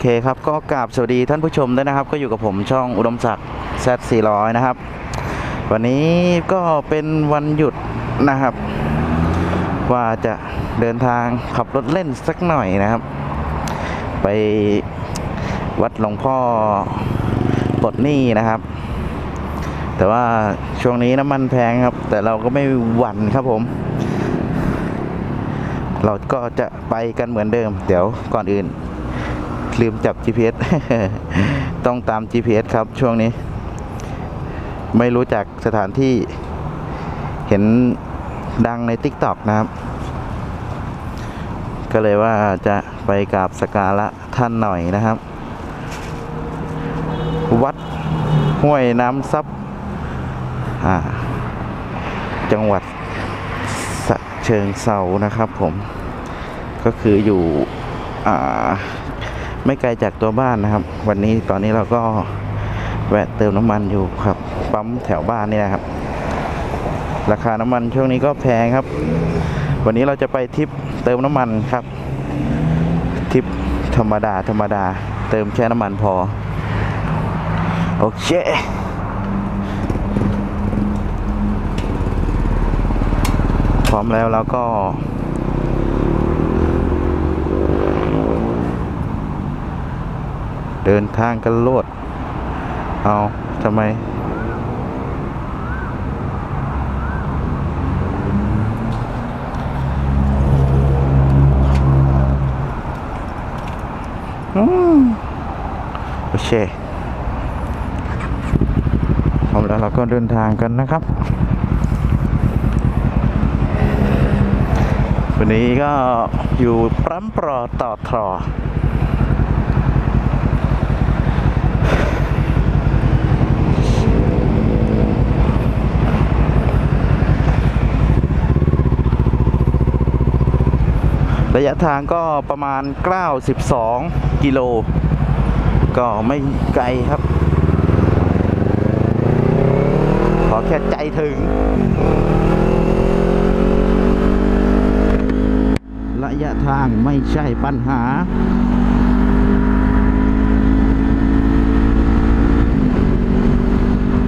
เคครับก็กราบสวัสดีท่านผู้ชมด้วยนะครับ ก็อยู่กับผมช่องอุดมศักดิ์ Z400 นะครับ วันนี้ก็เป็นวันหยุดนะครับ ว่าจะเดินทางขับรถเล่นสักหน่อยนะครับ ไปวัดหลวงพ่อปลดหนี้นะครับ แต่ว่าช่วงนี้น้ำมันแพงครับ แต่เราก็ไม่หวั่นครับผมเราก็จะไปกันเหมือนเดิม เดี๋ยวก่อนอื่น ลืมจับ GPS ต้องตาม GPS ครับช่วงนี้ ไม่รู้จักสถานที่เห็นดังใน TikTok นะครับ ก็เลยว่าจะไปกราบสการะท่านหน่อยนะครับ วัดห้วยน้ำซับจังหวัดสะเชิงเซานะครับผมก็คืออยู่อ่า ไม่ไกลจากตัวบ้านนะครับ วันนี้ตอนนี้เราก็แวะเติมน้ำมันอยู่ครับ ปั๊มแถวบ้านนี่นะครับ ราคาน้ำมันช่วงนี้ก็แพงครับ วันนี้เราจะไปทริปเติมน้ำมันครับทริปธรรมดาธรรมดา เติมแค่น้ำมันพอ โอเคพร้อมแล้วเราก็ เดินทางกันโลด เอาทำไมอืมโอเคพร้อมแล้วเราก็เดินทางกันนะครับ วันนี้ก็อยู่ปั๊มปลอต่อทอ ระยะทางก็ประมาณ 92 กิโล ก็ไม่ไกลครับ ขอแค่ใจถึง ระยะทางไม่ใช่ปัญหา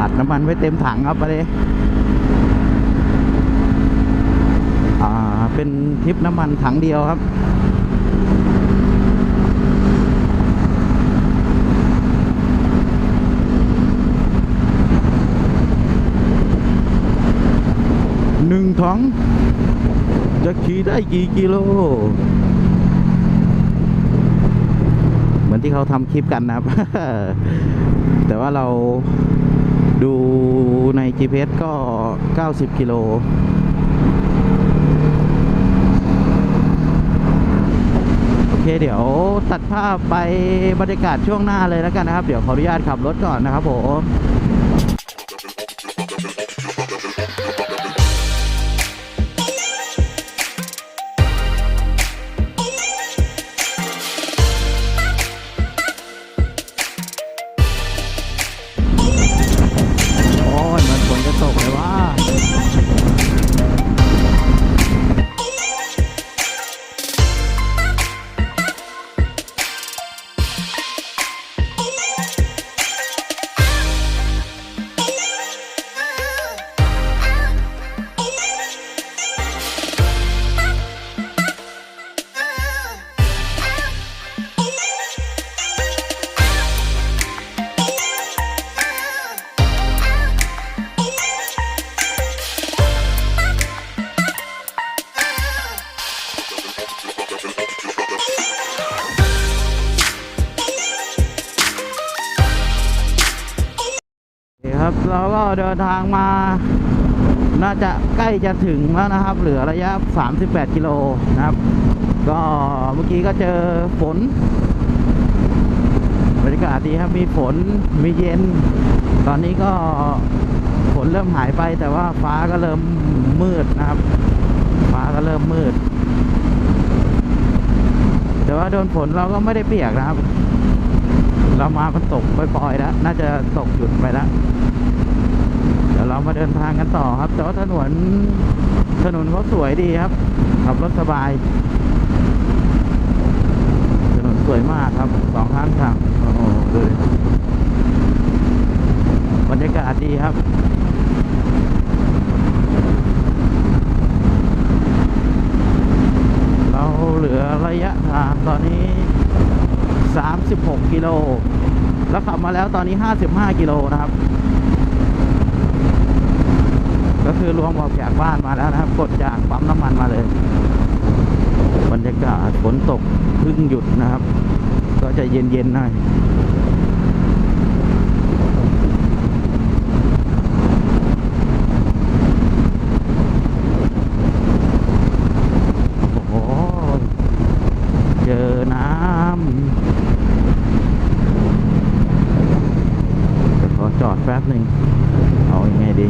อัดน้ำมันไว้เต็มถังครับไปเลย อ่า เป็นทริปน้ำมันถังเดียวครับ หนึ่งถังจะขี่ได้กี่กิโล เหมือนที่เขาทำคลิปกันนะครับ แต่ว่าเราดูใน GPS ก็ 90 กิโล โอ เดี๋ยวตัดภาพไปบรรยากาศช่วงหน้าเลยแล้วกันนะครับ เดี๋ยวขออนุญาตขับรถก่อนนะครับผม ครับเราก็เดินทางมา น่าจะใกล้จะถึงแล้วนะครับ เหลือระยะ 38 กิโลนะครับ ก็เมื่อกี้ก็เจอฝนบรรยากาศดีครับมีฝนมีเย็น ตอนนี้ก็ฝนเริ่มหายไปแต่ว่าฟ้าก็เริ่มมืดนะครับ ฟ้าก็เริ่มมืด แต่ว่าโดนฝนเราก็ไม่ได้เปียกนะครับ เรามามันตกปล่อยๆแล้ว น่าจะตกหยุดไปแล้ว เดี๋ยวเรามาเดินทางกันต่อครับ แต่ว่าถนนถนนเขาสวยดีครับ ขับรถสบาย ถนนสวยมากครับ สองข้างทางโอ้โหดูดิบรรยากาศดีครับเราเหลือระยะทางตอนนี้ 36 กิโล แล้วขับมาแล้วตอนนี้ 55 กิโลนะครับ ก็คือรวมออกจากบ้านมาแล้วนะครับ กดจากปั๊มน้ำมันมาเลย บรรยากาศฝนตกเพิ่งหยุดนะครับ ก็จะเย็นๆหน่อย โอ้โห เจอน้ำเดี๋ยวขอจอดแป๊บหนึ่ง เอายังไงดี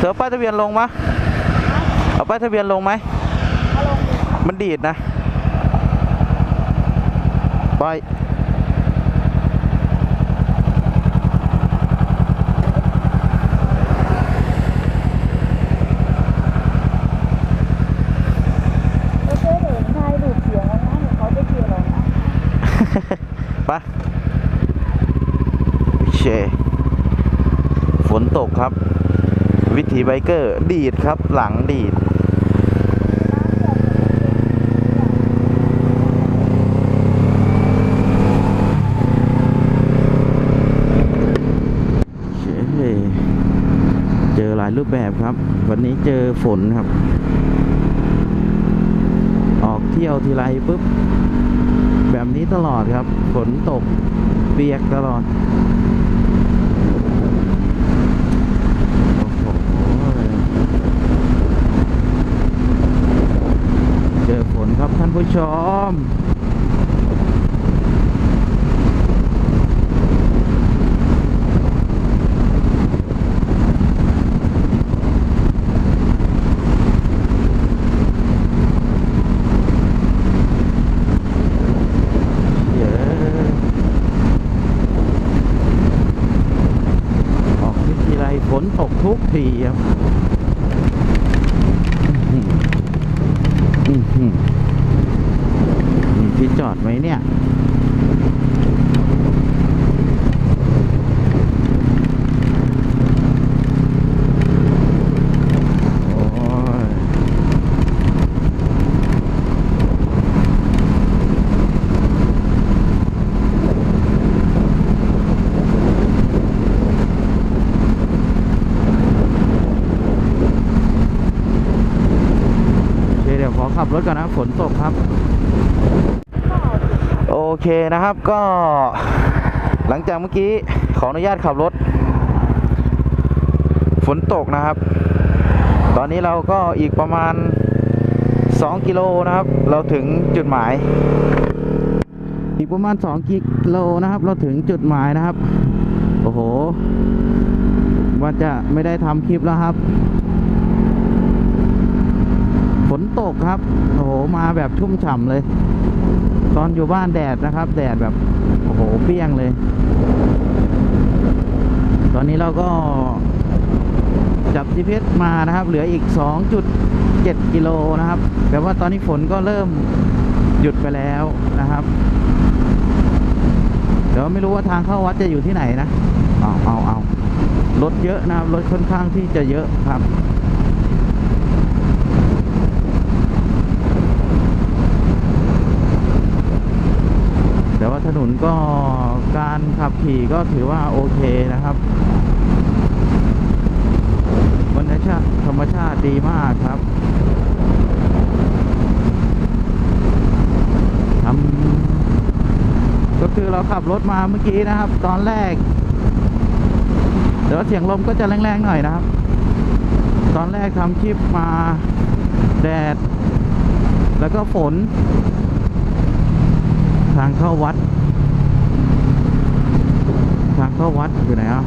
เธอเอาป้ายทะเบียนลงมะเอาป้ายทะเบียนลงไหม มันดีดนะ ไปไม่ใช่เห็นชายดูดเสียงแล้วนะเดี๋ยวเขาจะเชียร์เรานะไปเชฝนตกครับ วิถีไบเกอร์ดีดครับหลังดีดเจอหลายรูปแบบครับ วันนี้เจอฝนครับ ออกเที่ยวทีไรปุ๊บ แบบนี้ตลอดครับ ฝนตกเปียกตลอด โอ้โห เจอ ฝนครับท่านผู้ชม เย้ออกวิธีไรฝนตกทุกทีครับอื้อหืออื้อหือมีที่จอดไหมเนี่ย โอ้ย โอเคเดี๋ยวขอขับ รถก่อนนะฝนตกครับ โอเคนะครับก็หลังจากเมื่อกี้ขออนุญาตขับรถ ฝนตกนะครับ ตอนนี้เราก็อีกประมาณ 2 กิโลนะครับ เราถึงจุดหมาย อีกประมาณ 2 กิโลนะครับ เราถึงจุดหมายนะครับ โอ้โห ว่าจะไม่ได้ทำคลิปแล้วครับ นตกครับ โอ้โห มาแบบชุ่มฉ่ำเลย ตอนอยู่บ้านแดดนะครับ แดดแบบ โอ้โห เปี้ยงเลย ตอนนี้เราก็จับ GPS มานะครับ เหลืออีก 2.7 กิโลนะครับแต่ว่าตอนนี้ฝนก็เริ่มหยุดไปแล้วนะครับ เดี๋ยวไม่รู้ว่าทางเข้าวัดจะอยู่ที่ไหนนะ เอาเอาเอารถเยอะนะครับ รถค่อนข้างที่จะเยอะครับ แต่ว่าถนน ก็การขับขี่ก็ถือว่าโอเคนะครับบรรยากาศธรรมชาติดีมากครับทำก็คือเราขับรถมาเมื่อกี้นะครับ ตอนแรก เดี๋ยวาเสียงลมก็จะแรงๆหน่อยนะครับ ตอนแรกทำคลิปมาแดด แล้วก็ฝน ทางเข้าวัด เข้าวัดอยู่ไหนอะ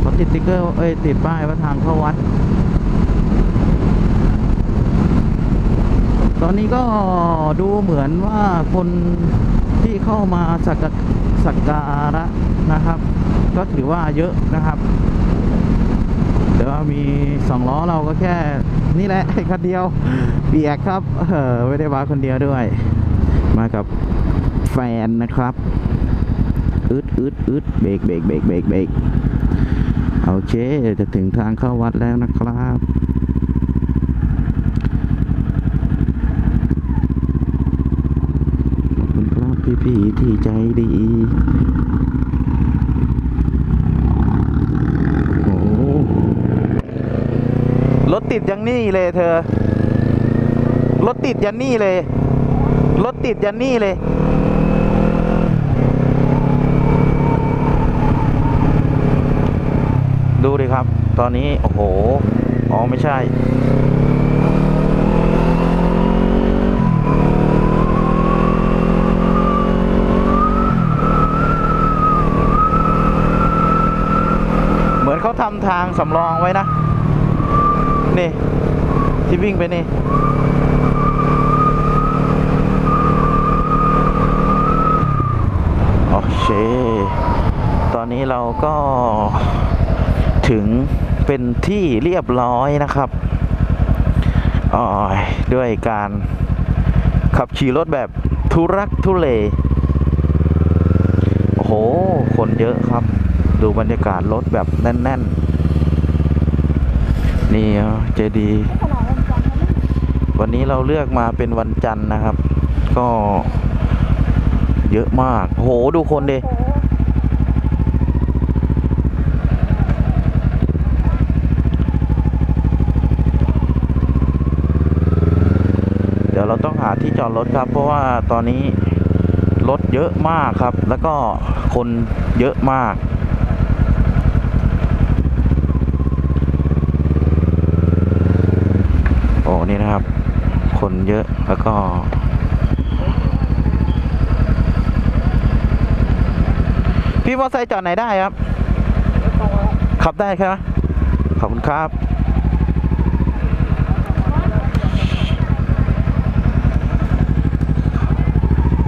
เขาติดติ๊กเกอร์เอ้ยติดป้ายว่าทางเข้าวัด ตอนนี้ก็ดูเหมือนว่าคนที่เข้ามาสักสักการะนะครับ ก็ถือว่าเยอะนะครับแต่ว่ามีสองล้อเราก็แค่นี่แหละคันเดียวเบียกครับ เออไม่ได้มาคนเดียวด้วย มากับแฟนนะครับ อึดอึดอึดเบรกเบรกเบรกเบรกเบรกโอเค จะถึงทางเข้าวัดแล้วนะครับขอบคุณครับพี่ๆที่ใจดีโอ้รถติดยังนี่เลยเธอ รถติดยันนี่เลย รถติดยันนี่เลย ดิครับ ตอนนี้ โอ้โห อ๋อ ไม่ใช่เหมือนเขาทำทางสำรองไว้นะ นี่ ที่วิ่งไปนี่ โอเค ตอนนี้เราก็ ถึงเป็นที่เรียบร้อยนะครับด้วยการขับขี่รถแบบทุรักทุเลโอ้โห คนเยอะครับ ดูบรรยากาศรถแบบแน่น ๆ นี่เจดีวันจันทร์นะวันนี้เราเลือกมาเป็นวันจันทร์นะครับ ก็เยอะมาก โห ดูคนดิ โอ้โห เดี๋ยวเราต้องหาที่จ อดรถครับ เพราะว่าตอนนี้รถเยอะมากครับ แล้วก็คนเยอะมากโอ้นี่นะครับ คนเยอะแล้วก็พี่มอเตอร์ไซค์จอดไหนได้ครับ ขับได้ใช่ไหมขอบคุณครับ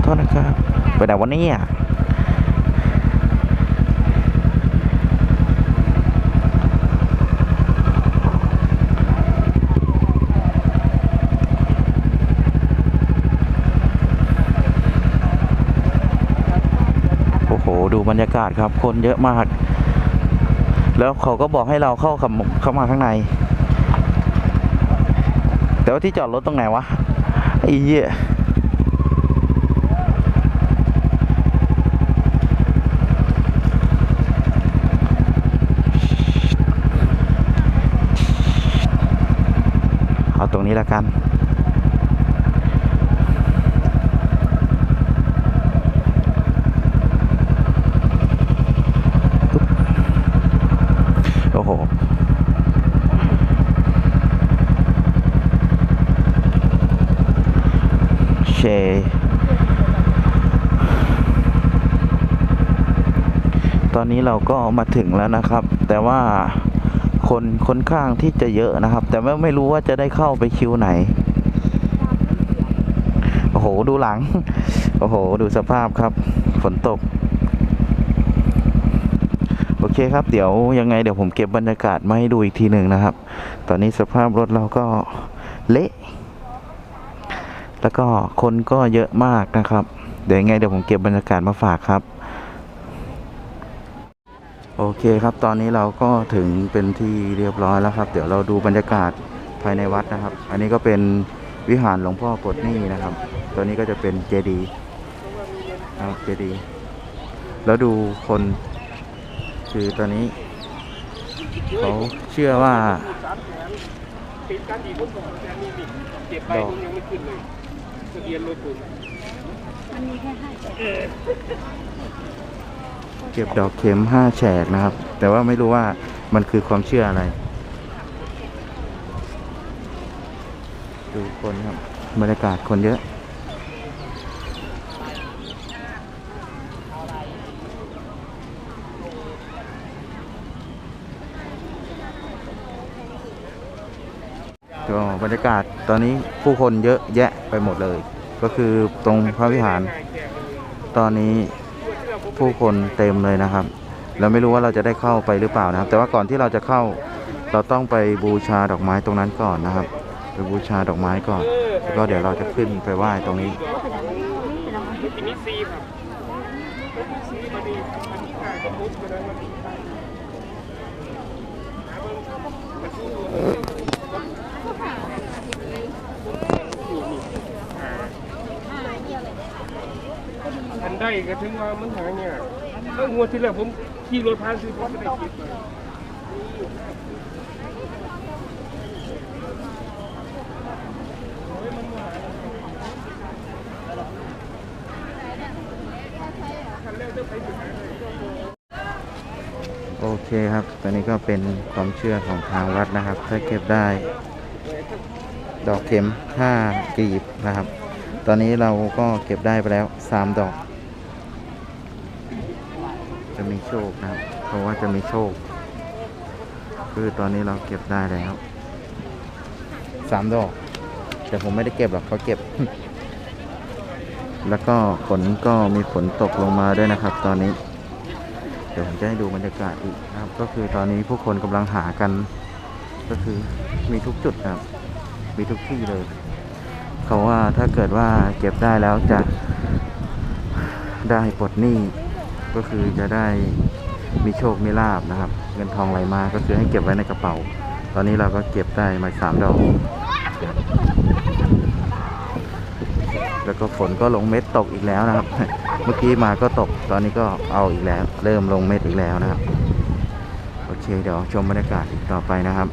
โทษนะ ครับไปไหนวันนี้อะโอ้โห ดูบรรยากาศครับ คนเยอะมาก แล้วเขาก็บอกให้เราเข้าเข้าเข้ามาข้างใน แต่ว่าที่จอดรถตรงไหนวะไอ้เหี้ย เอาตรงนี้แล้วกัน โอ้โหเชตอนนี้เราก็มาถึงแล้วนะครับ แต่ว่า คนค่อนข้างที่จะเยอะนะครับ แต่ไม่ไม่รู้ว่าจะได้เข้าไปคิวไหน โอ้โห ดูหลัง โอ้โห ดูสภาพครับ ฝนตก โอเคครับ เดี๋ยวยังไงเดี๋ยวผมเก็บบรรยากาศมาให้ดูอีกทีหนึ่งนะครับ ตอนนี้สภาพรถเราก็เละ แล้วก็คนก็เยอะมากนะครับ เดี๋ยวยังไงเดี๋ยวผมเก็บบรรยากาศมาฝากครับ โอเคครับ ตอนนี้เราก็ถึงเป็นที่เรียบร้อยแล้วครับ เดี๋ยวเราดูบรรยากาศภายในวัดนะครับ อันนี้ก็เป็นวิหารหลวงพ่อกดนี่นะครับ ตัวนี้ก็จะเป็นเจดีย์นะครับเจดีย์แล้วดูคนคือตอนนี้เขาเชื่อว่าดกันอีก เก็บดอกเข็มห้าแฉกนะครับ แต่ว่าไม่รู้ว่ามันคือความเชื่ออะไร ดูคนครับบรรยากาศคนเยอะก็บรรยากาศตอนนี้ผู้คนเยอะแยะไปหมดเลย ก็คือตรงพระวิหาร ตอนนี้ ผู้คนเต็มเลยนะครับ แล้วไม่รู้ว่าเราจะได้เข้าไปหรือเปล่านะครับ แต่ว่าก่อนที่เราจะเข้า เราต้องไปบูชาดอกไม้ตรงนั้นก่อนนะครับ ไปบูชาดอกไม้ก่อนแล้วก็เดี๋ยวเราจะขึ้นไปไหว้ตรงนี้ที่นี่ซีครับซีมาดีอันนี้ขายก็ปุ๊บไปเลยมาดีอันได้ ก็ถึงว่ามันหาเนี่ยเมื่องวดที่แล้วผมขี่รถผ่านซื้อผมไม่ได้คิดเลยโอเคครับ ตอนนี้ก็เป็นความเชื่อของทางวัดนะครับ ถ้าเก็บได้ ดอกเข็ม5กลีบนะครับ ตอนนี้เราก็เก็บได้ไปแล้ว 3 ดอก มีโชคนะครับเพราะว่าจะมีโชค คือตอนนี้เราเก็บได้แล้ว3ดอก แต่ผมไม่ได้เก็บหรอกเขาเก็บ แล้วก็ฝนก็มีฝนตกลงมาด้วยนะครับ ตอนนี้ เดี๋ยวผมจะให้ดูบรรยากาศอีกนะครับ ก็คือตอนนี้ผู้คนกำลังหากัน ก็คือมีทุกจุดนะครับ มีทุกที่เลย เขาว่าถ้าเกิดว่าเก็บได้แล้วจะได้ปลดหนี้ ก็คือจะได้มีโชคมีลาบนะครับ เงินทองไหลมาก็คือให้เก็บไว้ในกระเป๋า ตอนนี้เราก็เก็บได้มาสามดอก แล้วก็ฝนก็ลงเม็ดตกอีกแล้วนะครับ เมื่อกี้มาก็ตกตอนนี้ก็เอาอีกแล้ว เริ่มลงเม็ดอีกแล้วนะครับ โอเคเดี๋ยวชมบรรยากาศอีกต่อไปนะครับ